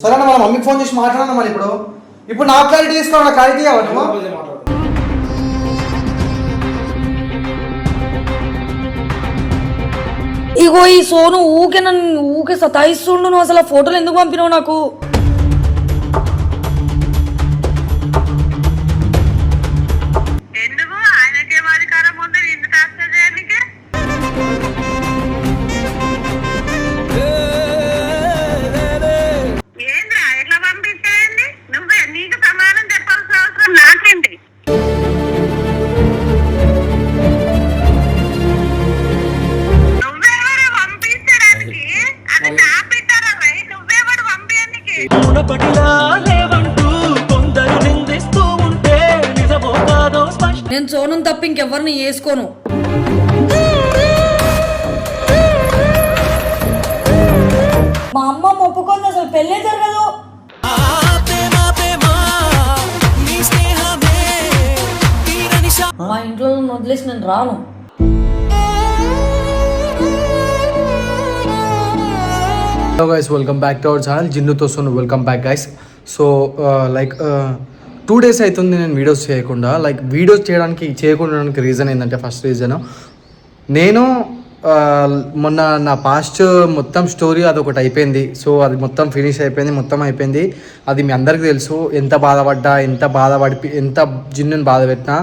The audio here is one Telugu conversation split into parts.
సరే అన్న వాళ్ళ మమ్మీకి ఫోన్ చేసి మాట్లాడన్నా మరి ఇప్పుడు? ఇప్పుడు నా క్లారిటీ తీసుకోవాలి క్లారిటీ కావాలి ఇగో ఈ సోను ఊకే నన్ను ఊకే సతాయిస్తుండు నువ్వు అసలు ఆ ఫోటోలు ఎందుకు పంపినావు నాకు? ఎందుకు? ఆయనకే అధికారం ఉంది నిన్ను టార్చర్ చేయడానికి నేను తప్ప ఇంకెవరిని వేసుకోను మా అమ్మ ఒప్పుకోదు అసలు పెళ్ళే జరగదు. మా ఇంట్లో వదిలేసి నేను రాను. Hello guys welcome back to our channel జిన్నుతో Sonu welcome back guys so like two days అవుతుంది నేను వీడియోస్ చేయకుండా. లైక్ వీడియోస్ చేయడానికి చేయకుండా రీజన్ ఏంటంటే ఫస్ట్ రీజన్ నేను మొన్న నా పాస్ట్ మొత్తం స్టోరీ అది ఒకటి అయిపోయింది. సో అది మొత్తం ఫినిష్ అయిపోయింది మొత్తం అయిపోయింది. అది మీ అందరికీ తెలుసు. ఎంత బాధపడ్డా ఎంత బాధపడి ఎంత జిన్నుని బాధ పెట్టినా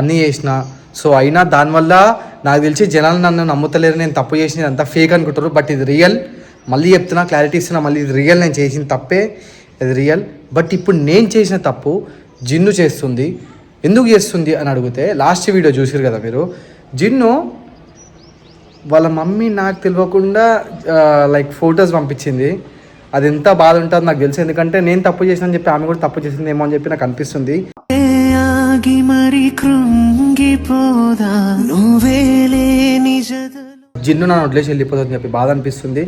అన్నీ చేసిన. సో అయినా దానివల్ల నాకు తెలిసి జనాలు నన్ను నమ్ముతలేరు. నేను తప్పు చేసిన అంతా ఫేక్ అనుకుంటారు. బట్ ఇది రియల్ మళ్ళీ చెప్తున్నా క్లారిటీ ఇస్తున్నా మళ్ళీ ఇది రియల్ నేను చేసిన తప్పే. ఇది రియల్ బట్ ఇప్పుడు నేను చేసిన తప్పు జిన్ను చేస్తుంది. ఎందుకు చేస్తుంది అని అడిగితే లాస్ట్ వీడియో చూసారు కదా మీరు. జిన్ను వాళ్ళ మమ్మీ నాకు తెలియకుండా లైక్ ఫొటోస్ పంపించింది. అది ఎంత బాధ ఉంటుందో నాకు తెలుసు. ఎందుకంటే నేను తప్పు చేసిన చెప్పి ఆమె కూడా తప్పు చేసింది ఏమో అని చెప్పి నాకు అనిపిస్తుంది. ఆగి మరి కృంగిపోదా? నువ్వేలే నిజదలు జిన్ను నన్ను వదిలేసి వెళ్ళిపోతుందని చెప్పి బాధ అనిపిస్తుంది.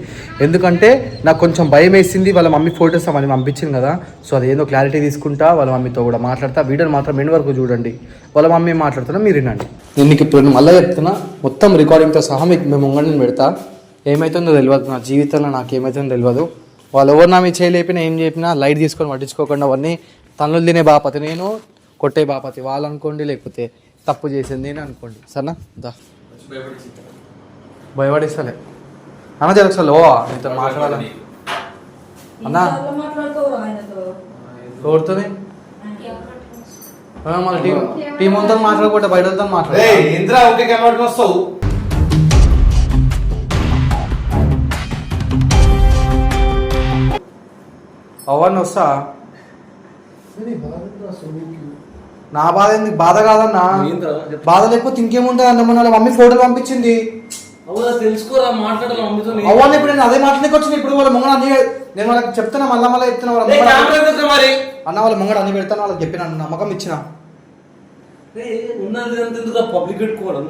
ఎందుకంటే నాకు కొంచెం భయం వేసింది వాళ్ళ మమ్మీ ఫొటోస్ అవన్నీ పంపించింది కదా. సో అదేందో క్లారిటీ తీసుకుంటా వాళ్ళ మమ్మీతో కూడా మాట్లాడతా. వీడియోని మాత్రం ఎండ్ వరకు చూడండి. వాళ్ళ మమ్మీ మాట్లాడుతున్నా మీరు వినండి. నేను మీకు ఇప్పుడు మళ్ళీ చెప్తున్నా మొత్తం రికార్డింగ్తో సహా మీకు మేము ముంగడి పెడతా. ఏమవుతుందో తెలియదు నా జీవితంలో నాకు ఏమవుతుందో తెలియదు. వాళ్ళు ఎవరు నా మీద చేయలేపినా ఏం చెప్పినా లైట్ తీసుకొని పట్టించుకోకుండా అవన్నీ తనులు తినే బాపతి నేను కొట్టే బాపతి వాళ్ళు అనుకోండి లేకపోతే తప్పు చేసింది నేను అనుకోండి. సరేనా? దా. భయపడిస్తలే. అన్న జరగసలు ఓ నీతో మాట్లాడాలి? అన్నా? ఎవరితోని? మళ్ళీ టీం టీం అంతా మాట్లాడకపోతే బయట ఇంద్రా ఒకే కెమెరా వస్తావు. అవన్నీ వస్తా? నా బాధ ఎందుకు బాధ కాదన్నా. బాధ లేకపోతే ఇంకేముంటుంది? అన్న వాళ్ళ మమ్మీ ఫోటోలు పంపించింది. అవునా తెలుసుకోరా మాట్లాడాలి ఇప్పుడు నేను అదే మాట్లాడకి వచ్చింది ఇప్పుడు వాళ్ళ ముంగడ అన్ని నేను వాళ్ళకి చెప్తున్నా మళ్ళా మళ్ళీ చెప్తున్నా వాళ్ళ ముంగడ మరి. అన్న వాళ్ళ ముంగడ అన్ని పెడతాను వాళ్ళకి చెప్పిన నమ్మకం ఇచ్చిన. ఉన్నది ఎందుకు పబ్లిక్ పెట్టుకోవడం?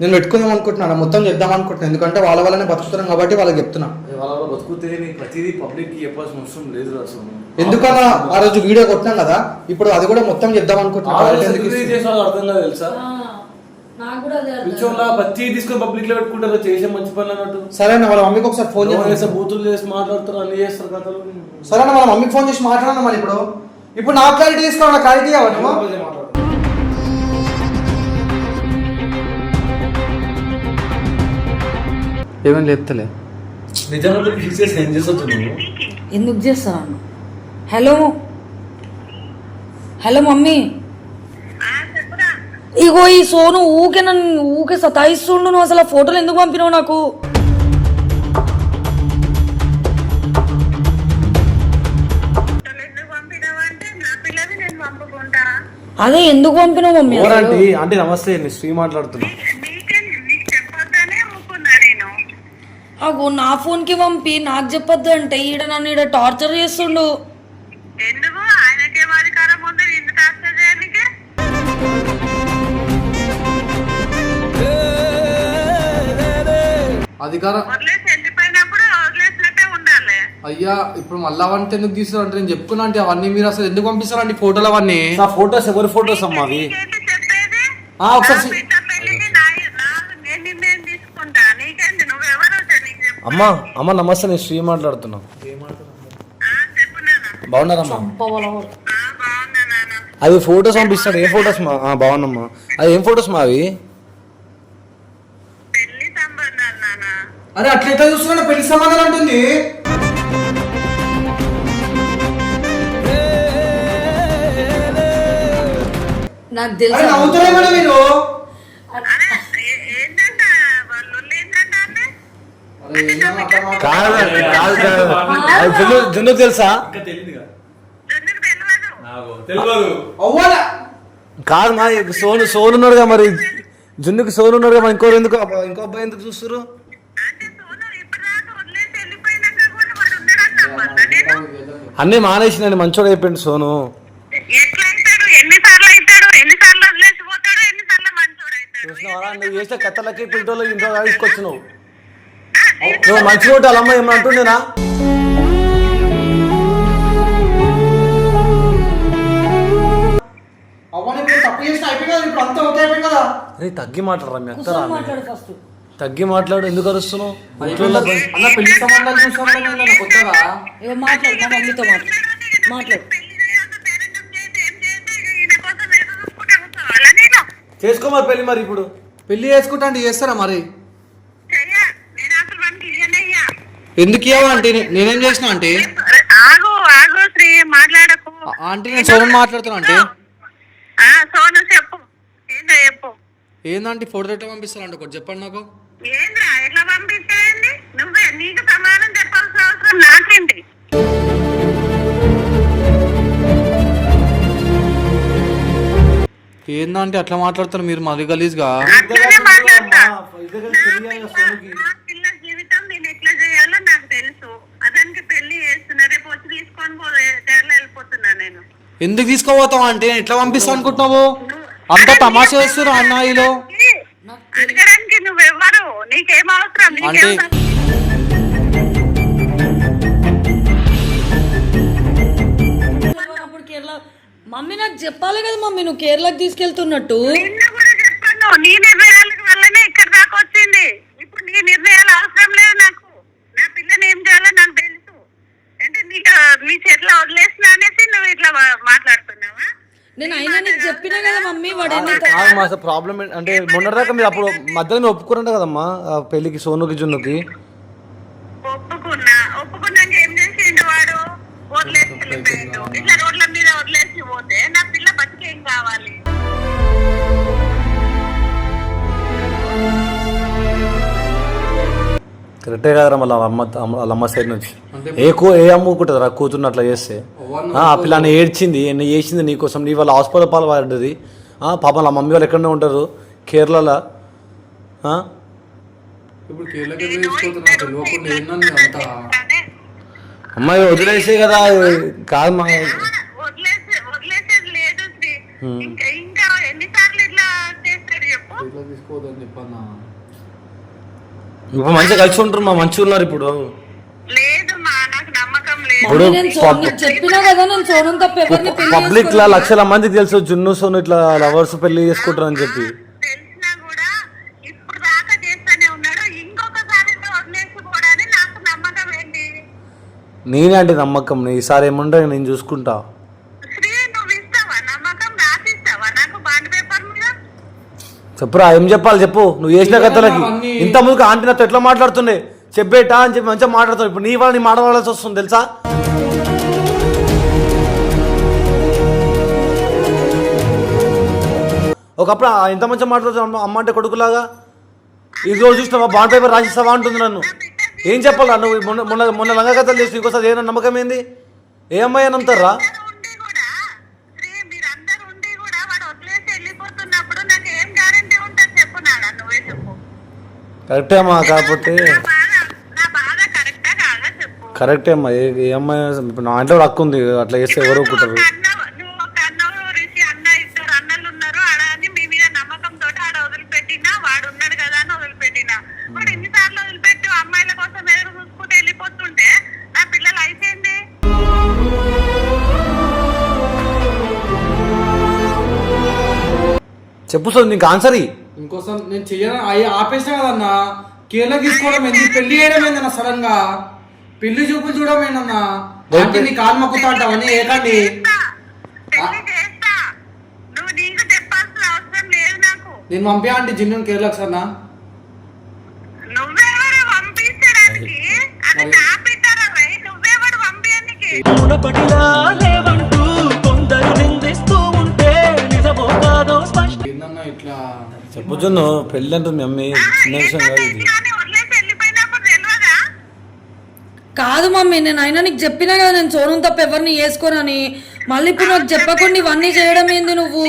నేను పెట్టుకుందాం అనుకుంటున్నాను మొత్తం చెప్దాం అనుకుంటున్నాను ఎందుకంటే వాళ్ళ వల్లనే బతుకుతున్నాం కాబట్టి వాళ్ళకి చెప్తున్నా. వాళ్ళ వాళ్ళ బతుకుతే నీకు ప్రతిదీ పబ్లిక్కి చెప్పాల్సిన అవసరం లేదు అసలు. ఎందుకన్నా ఆ రోజు వీడియో కొట్టినాం కదా ఇప్పుడు అది కూడా మొత్తం చెప్దాం అనుకుంటున్నాను అర్థం కాదు తెలుసా? పిచ్చోళ్ళ ప్రతి తీసుకొని పబ్లిక్లో పెట్టుకుంటారు చేసే మంచి పని అన్నట్టు. సరే అన్న వాళ్ళ మమ్మీకి ఒకసారి ఫోన్ చేసి బూతులు చేసి మాట్లాడతారు అన్ని చేస్తారు కథలు. సరే అన్న వాళ్ళ మమ్మీకి ఫోన్ చేసి మాట్లాడన్నా మరి ఇప్పుడు. ఇప్పుడు నా క్లారిటీ తీసుకోవాలి క్లారిటీ మాట్లాడు. ఏమని లేపుతలే. నిజంగా నువ్వు ఫిక్స్ చేసి ఏం చేస్తావు ఎందుకు చేస్తాను హలో హలో మమ్మీ? ఇగో ఈ సోను ఊకే నన్ను ఊకే సతాయిస్తుండు నువ్వు అసలు ఆ ఫోటోలు ఎందుకు పంపినావు నాకు? అసలు ఎందుకు పంపినావంటే నా పిల్లది నేను పంపుకుంటా అదే ఎందుకు పంపినావు మమ్మీ అసలు? ఎవరండి? అంటే నమస్తే నేను శ్రీ మాట్లాడుతున్నా. అగో నా ఫోన్కి పంపి నాకు చెప్పొద్దు అంటే ఈడ నన్ను ఈడ టార్చర్ చేస్తుండు. ఎందుకు? ఆయనకే అధికారం ఉంది నిన్ను టార్చర్ చేయడానికి అధికారం అయ్యా ఇప్పుడు మళ్ళా అవంటే ఎందుకు తీసుకున్నారు అంటే నేను చెప్పుకున్నా అంటే అవన్నీ మీరు అసలు ఎందుకు పంపిస్తారండి ఫోటోలు అవన్నీ? నా ఫోటోస్ ఎవరి ఫోటోస్ అమ్మా అవి? ఆ, ఒకసారి అమ్మా అమ్మ నమస్తే నేను శ్రీ మాట్లాడుతున్నా. ఆ, బాగున్నారమ్మా ఆ, అవి ఫొటోస్ పంపిస్తాడు ఏ ఫొటోస్ మా ఆ, బాగున్నామ్మా. అది ఏం ఫొటోస్ మా అవి పెళ్ళి సంబంధాలు నాన్న అరే అట్లయితే చూస్తున్నా పెళ్ళి సంబంధాలు అంటుంది. నాకు అరే తెలుసు నవ్వుతారే మేడం మీరు? అరే ఏ- ఏంటంట వాళ్ళు ఏంటంట అంటే కాదు కాదు కాదు. అది జున్ను తెలుసా? తెలియదు. అవ్వాలా. కాదు మా సోను సోను ఉన్నాడుగా మరి. జున్నుకి సోను ఉన్నాడుగా మరి. ఇంకో ఎందుకు అబ్బా- ఇంకో అబ్బాయి ఎందుకు చూస్తారు అన్నీ మానేసినండి మంచోడు అయిపోయింది సోను. చూసినావా నువ్వు కథలకి పింటోళ్ళు ఇంట్లో తీసుకొచ్చినావు. నువ్వు మంచిగా ఉంటే వాళ్ళ అమ్మ ఏమన్నా అంటుండేనా? అవ్వని ఇప్పుడు తప్పు చేసిన అయిపోయింది కదా ఇప్పుడు అంతా ఓకే అయిపోయింది కదా. అరే తగ్గి మాట్లాడరా మీ అత్తరా తగ్గి మాట్లాడు ఎందుకు అరుస్తున్నావు? అన్న పెళ్ళి సంబంధాలు కొత్తగా ఇక మాట్లాడు మా మమ్మీతో మాట్లాడు చేసుకో మరి పెళ్ళి మరి ఇప్పుడు. పెళ్ళి చేసుకుంటా అంటే చేస్తారా మరి? చెయ్య నేను అసలు వానికి ఇయ్యనయ్యా. ఎందుకు ఇవ్వ అంటే? నేనేం చేసిన అంటే? ఆగు ఆగు శ్రీ మాట్లాడకు. ఆంటీ నేను సోనం మాట్లాడుతున్నా అంటే? ఆ సోను చెప్పు. ఏంటో చెప్పు. ఏందంటే ఫోటో ఎట్లా పంపిస్తారంటే? ఒకటి చెప్పండి నాకు. ఏంద్రా ఎట్లా నువ్వే నీకు చెప్పాల్సిన అవసరం నాకేంటి? ఏందంటే అట్లా మాట్లాడుతారు మీరు మరి గలీజ్గా అట్లనే మాట్లాడతా. నా పిల్ల- నా పిల్ల జీవితం నేను ఎట్లా చేయాలో నాకు తెలుసు. అతనికి పెళ్ళి చేస్తున్నా రేపు వచ్చి తీసుకొని పో కేరళ వెళ్ళిపోతున్నా నేను. ఎందుకు తీసుకోపోతావు అంటే? ఎట్లా పంపిస్తా అనుకుంటున్నావు? అంత తమాషా చేస్తారు అన్నాయిలో? అడగడానికి నువ్వెవ్వరు? నీకేం అవసరం నీకేం అంటే- అప్పుడు కేరళ మమ్మీ నాకు చెప్పాలి కదా మమ్మీ నువ్వు కేరళకి తీసుకెళ్తున్నట్టు. నిన్న కూడా చెప్పాను. నీ నిర్ణయాల వల్లనే ఇక్కడ దాకా వచ్చింది. ఇప్పుడు నీ నిర్ణయాలు అవసరం లేదు నాకు. నా పిల్లని ఏం చేయాలో నాకు తెలుసు. అంటే నీకు నీ చేతిలో వదిలేసిన అనేసి నువ్వు ఇట్లా మా- మాట్లాడుతున్నావా? నేను అయినా నీకు చెప్పినా కదా మమ్మీ వాడు ఎన్ని కాదు మా అసలు ప్రాబ్లం ఏంటి- అంటే మొన్నటిదాకా మీరు అప్పుడు మధ్యలో మీరు ఒప్పుకురంట కదమ్మా ఆ పెళ్ళికి సోనుకి జున్నుకి? ఒప్పుకున్నా. ఒప్పుకున్నాక ఏం చేసిండు వాడు? ఇట్లా కరెక్టే కదరా మళ్ళీ అమ్మ అమ్మ- వాళ్ళ అమ్మ సైడ్ నుంచి. ఏ కూ ఏ అమ్ముకుంటుంది రా కూతుర్ని అట్లా చేస్తే? ఆ పిల్లని ఏడ్చింది ఎన్ని చేసింది నీకోసం నీ వాళ్ళ హాస్పిటల్ పాలు పడ్డది. ఆ, పాపం వాళ్ళ మమ్మీ వాళ్ళు ఎక్కడనే ఉంటారు కేరళలో. అమ్మాయి వదిలేసే కదా కాదు మా. ఇంకా ఎన్నిసార్లు ఇట్లా చేస్తాడు చెప్పు. తీసుకోవద్దని చెప్పన్నా. ఇప్పుడు మంచిగా కలిసి ఉంటారు మా మంచిగా ఉన్నారు ఇప్పుడు. లేదు మా నాకు నమ్మకం లేదు. ఇప్పుడు మమ్మీ నేను సో- నీకు చెప్పినా కదా నేను సోనం తప్ప ఎవరిని పెళ్ళి పబ్లిక్ లా లక్షల మందికి తెలుసు జున్ను సోను ఇట్లా లవర్స్ పెళ్ళి చేసుకుంటారు అని చెప్పి. తెలిసినా కూడా ఇప్పుడు దాకా చేస్తూనే ఉన్నాడు. ఇంకొకసారి ఇట్లా వదిలేసిపోవడాన్ని నాకు నమ్మకం ఏంటి? నేనే అంటే నమ్మకం ఈసారి ఏముంటే నేను చూసుకుంటా. చెప్పురా ఏం చెప్పాలి చెప్పు? నువ్వు చేసిన కథలకి. ఇంత ముందుకు ఆంటీ నాతో ఎట్లా మాట్లాడుతుండే? చెప్పేటా అని చెప్పి మంచిగా మాట్లాడుతావు ఇప్పుడు నీ వాళ్ళ నీ మాట్లాడాల్సి వస్తుంది తెలుసా? ఒకప్పుడు ఎంత మంచిగా మాట్లాడుతావు అమ్మ- అంటే కొడుకులాగా? ఈ రోజు చూసినావా? బాండ్ పేపర్ రాసిస్తావా అంటుంది నన్ను. ఏం చెప్పాలా నువ్వు? మొన్న మొన్న మొన్న లంగ కథలు చేసి ఇంకోసారి ఏమైనా నమ్మకం ఏంది? ఏ అమ్మాయి అని నమ్ముతారా? కరెక్టే అమ్మా కాకపోతే కరెక్టా కాదా చెప్పు? కరెక్టే అమ్మా ఏ ఏ అమ్మాయి ఇప్పుడు నా ఇంట్లో హక్కు ఉంది అట్లా చేస్తే ఎవరు ఒప్పుకుంటారు. చెప్పు సో నీకు ఆన్సర్ ఇయ్యి. ఇంకోసారి నేను చెయ్యను? అయ్యి ఆపేసిన కదన్నా? కేరళ తీసుకోవడం ఏంది? పెళ్ళి చేయడం ఏందన్నా సడన్గా? పెళ్ళి చూపులు చూడడం ఏందన్నా? అంటే నీ కాలు మొక్కుతా అంటావని ఏకండి? నేను పంపా అంటే జిన్ను కేరళకు సన్నా నువ్వెవరు పంపించడానికి? ఏందన్నా ఇట్లా చెప్పు జున్ను పెళ్ళి అంటుంది మమ్మీ చిన్న విషయం కాదు ఇది. కాదు మమ్మీ నేను అయినా నీకు చెప్పినా కదా నేను సోనం తప్ప ఎవరిని వేసుకోనని. మళ్ళీ ఇప్పుడు నాకు చెప్పకుండా ఇవన్నీ చేయడం ఏంది నువ్వు?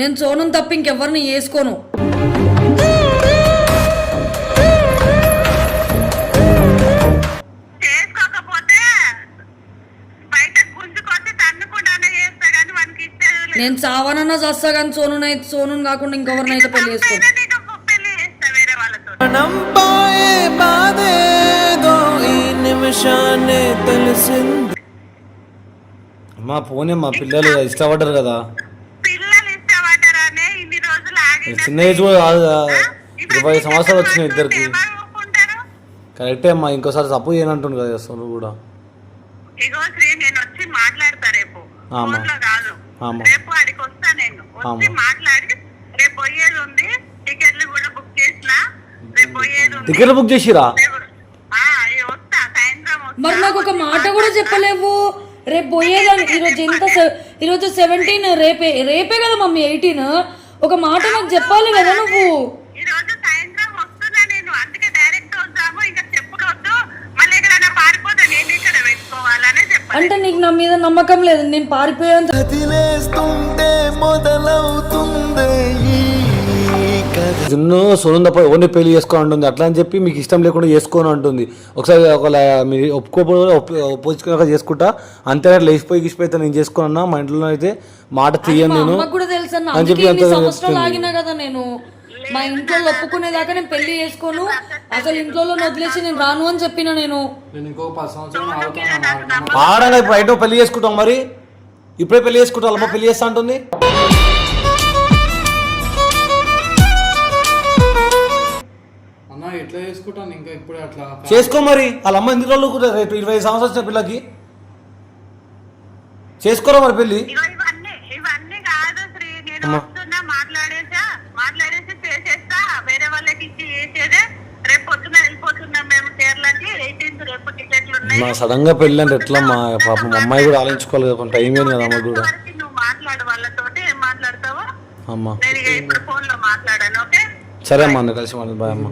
నేను సోనం తప్ప ఇంకెవరిని వేసుకోను. నేను చావనన్నా చస్తా కానీ సోనునైతే సోనుని కాకుండా ఇంకెవరినైతే పెళ్ళి చేసుకోను. బాధేదో ఈ నిమిషాన్నే తెలిసింది అమ్మా పోనీ మా పిల్లలు ఇష్టపడ్డారు కదా. పిల్లలు ఇష్టపడ్డారనే ఇన్ని రోజులు ఆగిన చిన్న ఏజ్ కూడా కాదు కదా. ఇరవై సంవత్సరాలు వచ్చినాయి ఇద్దరికి. కరెక్టే అమ్మా ఇంకోసారి తప్పు చేయనంటుంది కదా సోను కూడా. ఇగో శ్రీ నేను వచ్చి మాట్లాడతా రేపు. కాదు. రేపు ఆడికి వస్తా నేను. వచ్చి. మాట్లాడి రేపు పోయేది ఉంది టికెట్లు కూడా బుక్ చేసిన రేపు పోయేది ఉంది. టికెట్లు బుక్ చేసిరా? వస్తా సాయంత్రం వస్తా. మరి నాకు ఒక మాట కూడా చెప్పలేవు. రేపు పోయేదాన్ని. ఈరోజు ఎంత ఈరోజు సెవెంటీన్ రేపే రేపే కదా మమ్మీ ఎయిటీన్ ఒక మాట నాకు చెప్పాలి కదా నువ్వు ఈ రోజు సాయంత్రం వస్తున్నా నేను అందుకే డైరెక్ట్ వద్దాము ఇంకా చెప్పుకోవద్దు మళ్ళీ ఎక్కడైనా పారిపోతే నేను ఇక్కడ పెట్టుకోవాలనే చెప్పాలి అంటే నీకు నా మీద నమ్మకం లేదు నేను పారిపోయేంత కదిలేస్తుంటే మొదలవుతుందే పెళ్ళి చేసుకోని అంటుంది అట్లా అని చెప్పి మీకు ఇష్టం లేకుండా చేసుకోని అంటుంది ఒకసారి ఒక మీరు ఒప్పుకోకపోతే ఒప్పుకొచ్చుకున్నాక చేసుకుంటా. అంతే లేచిపోయి గిసిపోతే నేను చేసుకున్నా మా ఇంట్లో అయితే మాట తీయను నేను. అమ్మకు కూడా తెలుసు అన్న అని చెప్పి అంత మా ఇంట్లో ఒప్పుకునేదాకా నేను పెళ్ళి చేసుకోను. అసలు ఇంట్లో వదిలేసి నేను రాను అని చెప్పిన నేను. ఇప్పుడు అయితే పెళ్ళి చేసుకుంటాం మరి. ఇప్పుడే పెళ్ళి చేసుకుంటాం అమ్మ పెళ్ళి చేస్తా అంటుంది. చేసుకో మరి. వాళ్ళ అమ్మ రోజులు కూడా రేపు ఇరవై ఐదు సంవత్సరాలు వచ్చిన పిల్లకి. చేసుకోరా మరి పెళ్ళి? మా సడన్గా పెళ్ళి అంటే ఎట్లా మా పాపం మా అమ్మాయి కూడా ఆలోచించుకోవాలి కదా కొంత టైం ఏంది కదా అమ్మ కూడా. వరకు నువ్వు మాట్లాడు వాళ్ళతోటి ఏం మాట్లాడతావో? అమ్మ. నేను ఇక ఇప్పుడు ఫోన్లో మాట్లాడాను ఓకే? సరే అమ్మ అన్న కలిసి మన బాయ్ అమ్మ.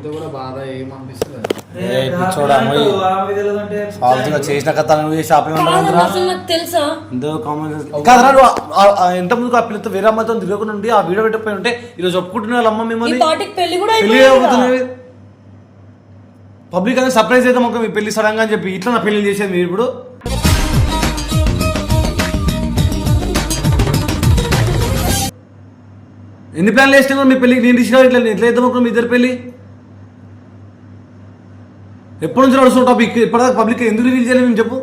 ఏం అనిపిస్తుంది ఏ పిచ్చోడా అమ్మాయి. ఫాల్తుగా చేసిన కథ నువ్వు చేసి ఆపేయమంటారా అసలు నాకు తెలుసా? ఎంతో కామెంట్ కాదరా నువ్వు ఆ- ఆ ఎంత ముందుకు ఆ పిల్లతో వేరే అమ్మాయితో తిరగకుండా ఉండి ఆ వీడియో పెట్టకపోయి ఉంటే ఈరోజు ఒప్పుకుంటున్నా వాళ్ళ అమ్మ ఈ మిమ్మల్ని? పాటికి పెళ్ళి కూడా పెళ్ళి అయిపోయింది కదా. అవుతున్నది పబ్లిక్ అనేది సర్ప్రైజ్ అయితే మాకు మీ పెళ్ళి సడన్గా అని చెప్పి ఇట్లా నా పెళ్ళి చేసేది మీరు ఇప్పుడు. ఎన్ని ప్లాన్లు వేసినా మీ పెళ్ళికి నేను తీసిన ఇట్లా ఎట్లా వేద్దాం మీ ఇద్దరు పెళ్ళి ఎప్పటి నుంచి నడుస్తున్న టాపిక్ ఇప్పటిదాకా పబ్లిక్ ఎందుకు రిలీజ్ చేయలేదు మేము చెప్పు.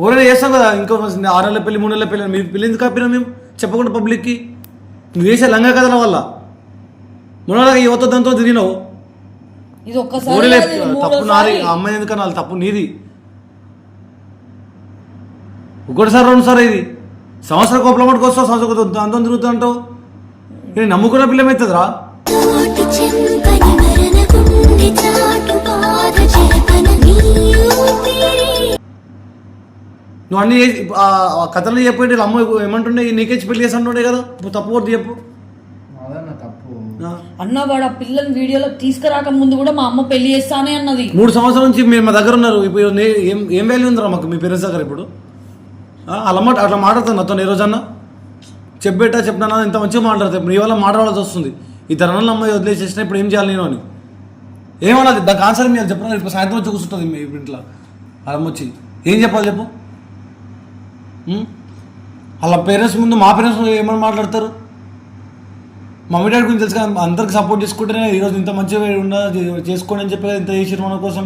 ఎవరైనా చేస్తాం కదా ఇంకో ఆరు నెలల పెళ్ళి మూడు నెలల పెళ్ళి మీ పెళ్ళి ఎందుకు ఆపినా మేము? చెప్పకుండా పబ్లిక్కి నువ్వు చేసే లంగా కథల వల్ల. మొన్న యువత దాంతో తిరిగినావు. ఇది ఒక్కసారి తప్పు నాది. ఆ అమ్మాయి ఎందుకన్నా వాళ్ళ తప్పు నీది? ఒకటిసారి రెండు సార్ ఇది. సంవత్సరం కోపలమటికి వస్తావు సంవత్సరం దాంతో తిరుగుతా అంటావు. నేను నమ్ముకున్న పిల్లమవుతుందిరా నువ్వు అన్ని కథలు చెప్పేటి అమ్మాయి ఏమంటుండే నీకేసి పెళ్ళి చేసి అంటుండే కదా? ఇప్పుడు తప్పు కొద్ది చెప్పు. అన్న వాడు ఆ పిల్లని వీడియోలో తీసుకురాక ముందు కూడా మా అమ్మ పెళ్ళి చేస్తానే అన్నది. మూడు సంవత్సరాల నుంచి మీరు మా దగ్గర ఉన్నారు. ఇప్పుడు నే- ఏం ఏం వాల్యూ ఉందిరా మాకు మీ పేరెంట్స్ దగ్గర ఇప్పుడు? ఆ, అలా మాట అట్లా మాట్లాడుతుంది నాతో ఏ రోజన్నా. చెప్పేటా చెప్పినా ఇంత మంచిగా మాట్లాడతాయి ఇప్పుడు ఇవాళ మాట్లాడాల్సి వస్తుంది. ఈ తరుణంలో అమ్మాయి వదిలేసేసిన ఇప్పుడు ఏం చేయాలి నేను అని. ఏమన్నది దానికి ఆన్సర్ మీరు చెప్పిన ఇప్పుడు సాయంత్రం వచ్చి కూర్చుంటుంది మీ ఇంట్లో. అలా వచ్చి. ఏం చెప్పాలి చెప్పు? ఉం? వాళ్ళ పేరెంట్స్ ముందు మా పేరెంట్స్ ముందు ఏమని మాట్లాడతారు? మమ్మీ డాడీ గురించి తెలుసు కదా అందరికి సపోర్ట్ చేసుకుంటేనే ఈరోజు ఇంత మంచిగా ఉండ చేసుకోండి అని చెప్పి ఇంత చేసారు మన కోసం.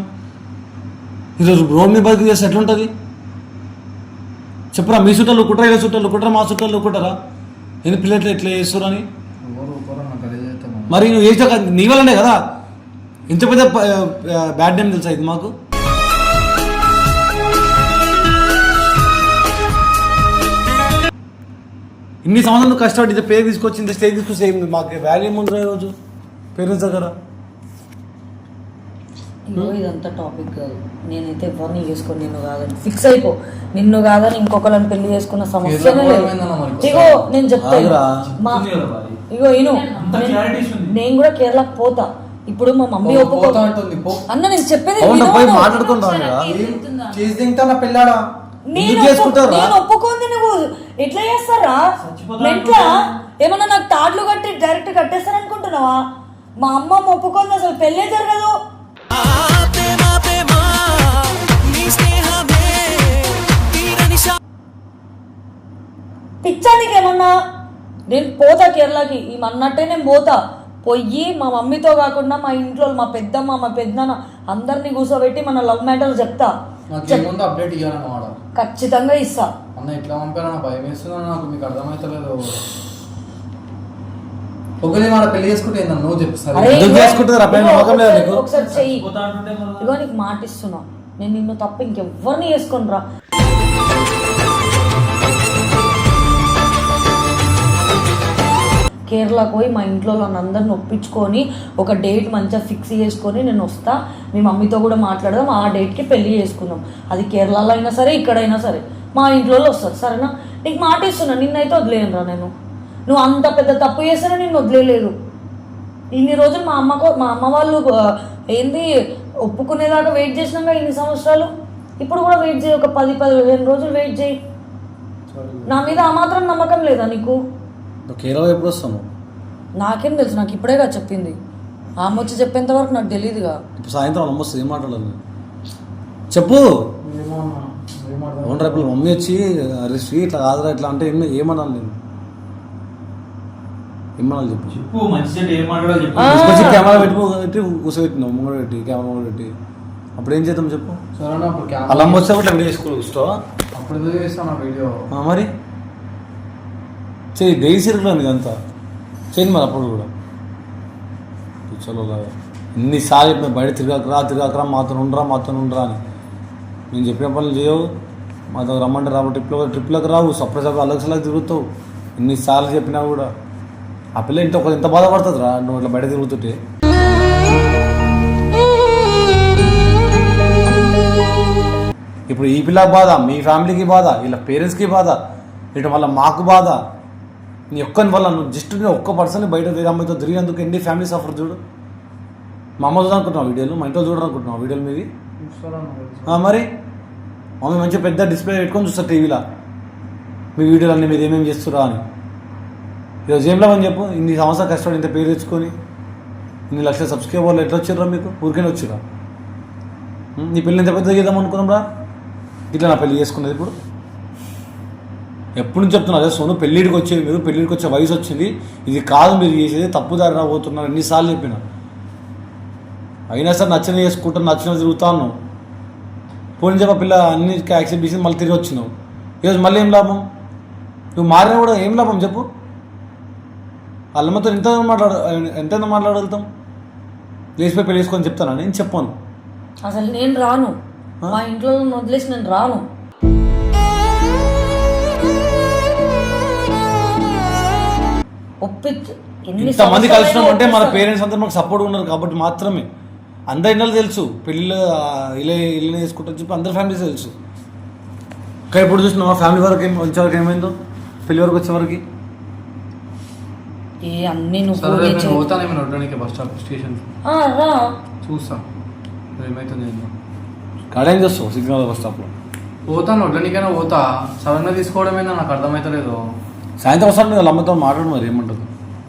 ఈరోజు రోడ్ మీ బతికి చేస్తే ఎట్లుంటుంది? చెప్పురా మీ చుట్టాలు కుట్రా ఇలా చుట్టాలు కుట్రా మా చుట్టాలు కుట్టరా ఎందుకు పిల్లలు ఎట్లా చేస్తారు అని? మరి నువ్వు చేసాక నీ వల్లనే కదా? ఇంత పెద్ద బ్యాడ్ నేమ్ తెలుసా ఇది మాకు? ఇన్ని సంవత్సరాలు కష్టపడి ఇంత పేరు తీసుకొచ్చి ఇంత స్టేజ్ తీసుకొచ్చి ఏం మాకు వాల్యూ ఏముంది రోజు పేరెంట్స్ దగ్గర? ఇదంతా టాపిక్ కాదు. నేనైతే ఎవరిని చేసుకోను నిన్ను కాదని. ఫిక్స్ అయిపో. నిన్ను కాదని ఇంకొకరిని పెళ్ళి చేసుకున్న మరి? ఇగో నేను చెప్తాను. మా ఇగో ఇను. నేను కూడా కేరళకు పోతా. ఇప్పుడు మా మమ్మీ పో- ఒప్పుకో పోతా అంటుంది, పో. అన్న నేను చెప్పేది నేను ఎందుకు ఎట్లా చేస్తారా ఎట్లా ఏమన్నా నాకు తాడ్లు కట్టి డైరెక్ట్ కట్టేస్తారు అనుకుంటున్నావా మా అమ్మమ్మ ఒప్పుకోంది అసలు పెళ్ళే జరగదు. పిచ్చానికి ఏమన్నా నేను పోతా కేరళకి ఈ అన్నట్టే నేను పోతా. పోయి మా మమ్మీతో కాకుండా మా ఇంట్లో మా పెద్దమ్మ మా పెద్దనాన్న అందరినీ కూర్చోబెట్టి మన లవ్ మ్యాటర్ చెప్తా. ఏముందో అప్డేట్ ఇవ్వాలన్నమాట ఖచ్చితంగా ఇస్తా. అన్న ఎట్లా పంపారన్న భయం వేస్తున్నాను నాకు? మీకు అర్థమవుతలేదు ఒకరి మాట పెళ్ళి చేసుకుంటే ఏందన్న? నువ్వు చెప్పు అరే ఎందుకు నమ్మకం లేదా ఒకసారి- నీకు? ఒకసారి చెయ్యి. ఇగో నీకు మాట ఇస్తున్నా నేను నిన్ను తప్ప ఇంకెవ్వరిని చేసుకొని రా కేరళకు పోయి మా ఇంట్లో అందరిని ఒప్పించుకొని ఒక డేట్ మంచిగా ఫిక్స్ చేసుకొని నేను వస్తా. మీ మమ్మీతో కూడా మాట్లాడదాం. ఆ డేట్కి పెళ్ళి చేసుకుందాం. అది కేరళలో అయినా సరే ఇక్కడైనా సరే. మా ఇంట్లో వస్తారు. సరేనా? నీకు మాట ఇస్తున్నా నిన్నైతే వదిలేయను రా నేను. నువ్వు అంత పెద్ద తప్పు చేసినా నేను వదిలేదు ఇన్ని రోజులు మా అమ్మకు మా అమ్మ వాళ్ళు ఏంది ఒప్పుకునేదాకా వెయిట్ చేసినాక ఇన్ని సంవత్సరాలు? ఇప్పుడు కూడా వెయిట్ చేయి. ఒక పది పదిహేను రోజులు వెయిట్ చేయి. నా మీద ఆ మాత్రం నమ్మకం లేదా నీకు? కేరళ ఎప్పుడు వస్తాను నాకేం తెలుసు నాకు ఇప్పుడేగా చెప్పింది. ఆమె వచ్చి చెప్పేంత వరకు నాకు తెలియదుగా ఇప్పుడు సాయంత్రం నమ్మొస్తుంది ఏం మాట్లాడాలి? చెప్పు. ఏమో అన్న, ఏమో అవును రేపు మమ్మీ వచ్చి అరే శ్రీ ఇట్లా కాదురా ఇట్లా అంటే ఏం ఏమన్నాను నేను? ఏమన్నాను చెప్పు. చెప్పు మంచి చెడ్డ ఏం మాట్లాడాలో చెప్పు. ఆ. తీసుకొచ్చి కెమెరా పెట్టి పెట్టి కూర్చోబెట్టినావు ముంగడ పెట్టి కెమెరా ముంగడ పెట్టి. అప్పుడు ఏం చేద్దాం చెప్పు? సరేనా అప్పుడు క్యామ్ అలా అమ్మ వచ్చే అట్లా చేసుకోవాలి అప్పుడు చేస్తాను వీడియో? మరి? చేయి డైలీ సీరియల్ ఉంది అంతా చేయండి మరి అప్పుడు కూడా. చలో ఎన్నిసార్లు చెప్పిన బయట తిరగకరా తిరగకరా మాతో ఉండరా మాతో ఉండరా అని. నేను చెప్పిన పనులు చేయవు. మాతో రమ్మంటే రావు ట్రిప్లో ట్రిప్లోకి రావు. సపరేట్ సపరేట్ అలగ్ సలగ్ తిరుగుతావు. ఎన్నిసార్లు చెప్పినా కూడా. ఆ పిల్ల ఇంత ఒక ఎంత బాధపడుతుంది రా నువ్వు ఇట్లా బయట తిరుగుతుంటే. ఇప్పుడు ఈ పిల్లకి బాధ మీ ఫ్యామిలీకి బాధ వీళ్ళ పేరెంట్స్కి బాధ ఇటు వల్ల మాకు బాధ. నీ ఒక్కని వల్ల నువ్వు జస్ట్ నేను ఒక్క పర్సన్ బయట వేరే అమ్మాయితో తిరిగినందుకు ఎన్ని ఫ్యామిలీ సఫర్ చూడు? మా అమ్మ చూడాలనుకుంటున్నావు వీడియోలు మా ఇంట్లో చూడాలనుకుంటున్నావు వీడియోలు మీవి? మరి? మమ్మీ మంచిగా పెద్ద డిస్ప్లే పెట్టుకొని చూస్తారు టీవీలో మీ వీడియోలు అన్నీ మీరు ఏమేమి చేస్తురా అని. ఈరోజు ఏం లాభం చెప్పు? ఇన్ని సంవత్సరాలు కష్టపడి ఇంత పేరు తెచ్చుకొని ఇన్ని లక్షల సబ్స్క్రైబర్లు ఎట్లా వచ్చిర్రా మీకు? ఊరికైనా వచ్చిరా నీ పెళ్ళి ఎంత పెద్ద చేద్దాం అనుకున్నాం రా? ఇట్లా నా పెళ్ళి చేసుకున్నది ఇప్పుడు? ఎప్పుడు నుంచి చెప్తున్నా అదే సోను పెళ్ళిడికి వచ్చేది మీరు పెళ్ళిడికి వచ్చే వయసు వచ్చింది. ఇది కాదు మీరు చేసేది తప్పు దారిన పోతున్నారు ఎన్నిసార్లు చెప్పిన. అయినా సరే నచ్చిన చేసుకుంటాను నచ్చిన తిరుగుతాను పోనీ చెప్ప పిల్ల అన్ని యాక్సెప్ట్ చేసి మళ్ళీ తిరిగి వచ్చినావు. ఈరోజు మళ్ళీ ఏం లాభం? నువ్వు మారినా కూడా ఏం లాభం చెప్పు. అల్లమ్మతో ఎంత మాట్లాడ ఎంత మాట్లాడగలుగుతాం? లేచిపోయి పెళ్ళి చేసుకొని చెప్తానా? నేను చెప్పాను. అసలు నేను రాను. మా ఇంట్లో వదిలేసి నేను రాను. ఒప్పించు ఇంతమంది కలిసినాం అంటే మన. పేరెంట్స్ అంతా మాకు సపోర్ట్ ఉన్నారు కాబట్టి మాత్రమే. అందరి ఇళ్ళలో తెలుసు పెళ్ళిళ్ళు ఇలా ఇల్లు వేసుకుంటారు చెప్పి అందరి ఫ్యామిలీస్ తెలుసు. కానీ ఇప్పుడు చూసిన మా ఫ్యామిలీ వరకు ఏం వచ్చే వరకు ఏమైందో? పెళ్ళి వరకు వచ్చే వరకు? ఏ అన్ని నువ్వు. పోతానేమో వడ్డానికి బస్ స్టాప్ స్టేషన్ ఆ, రా. చూస్తా. ఏమైతుంది చేస్తావు? సిగ్నల్ బస్ స్టాప్లో. పోతాను వడ్లనికైనా పోతా. సడన్గా తీసుకోవడం ఏందో నాకు అర్థమవుతలేదు సాయంత్రం వస్తాను వాళ్ళ అమ్మతో మాట్లాడు మరి ఏమంటుంది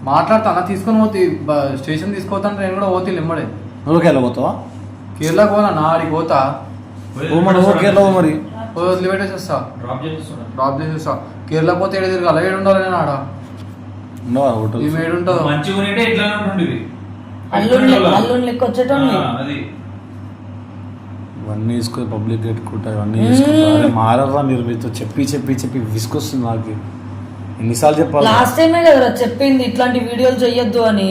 మాట్లాడతా అన్న తీసుకొని పోతే స్టేషన్ తీసుకోతాను నేను కూడా పోతే లిమ్మడే నువ్వుకి వెళ్ళబోతావా కేరళకు పోనా? నా ఆడికి పోతా. మరి ఓకే వెళ్ళవు మరి. వదిలిపెట్టేసి వస్తా డ్రాప్ చేసి వస్తా కేరళ పోతే ఏడు తిరగాలి? ఏడు ఉండాలి నేను ఆడ. ఈ ఏడు ఉంటుందో? మంచిగా ఉంటే ఇట్లా ఉంటుండేది అల్లుండి. అల్లుండి లెక్క వచ్చేటోని అది. ఇవన్నీ వేసుకొని పబ్లిక్ పెట్టుకుంటా ఇవన్నీ వేసుకుంటా. మారరా మీరు మీతో చెప్పి చెప్పి చెప్పి విసుకొస్తుంది నాకు. ఎన్నిసార్లు చెప్పాలి లాస్ట్ టైమే కదరా చెప్పింది ఇట్లాంటి వీడియోలు చెయ్యొద్దు అని.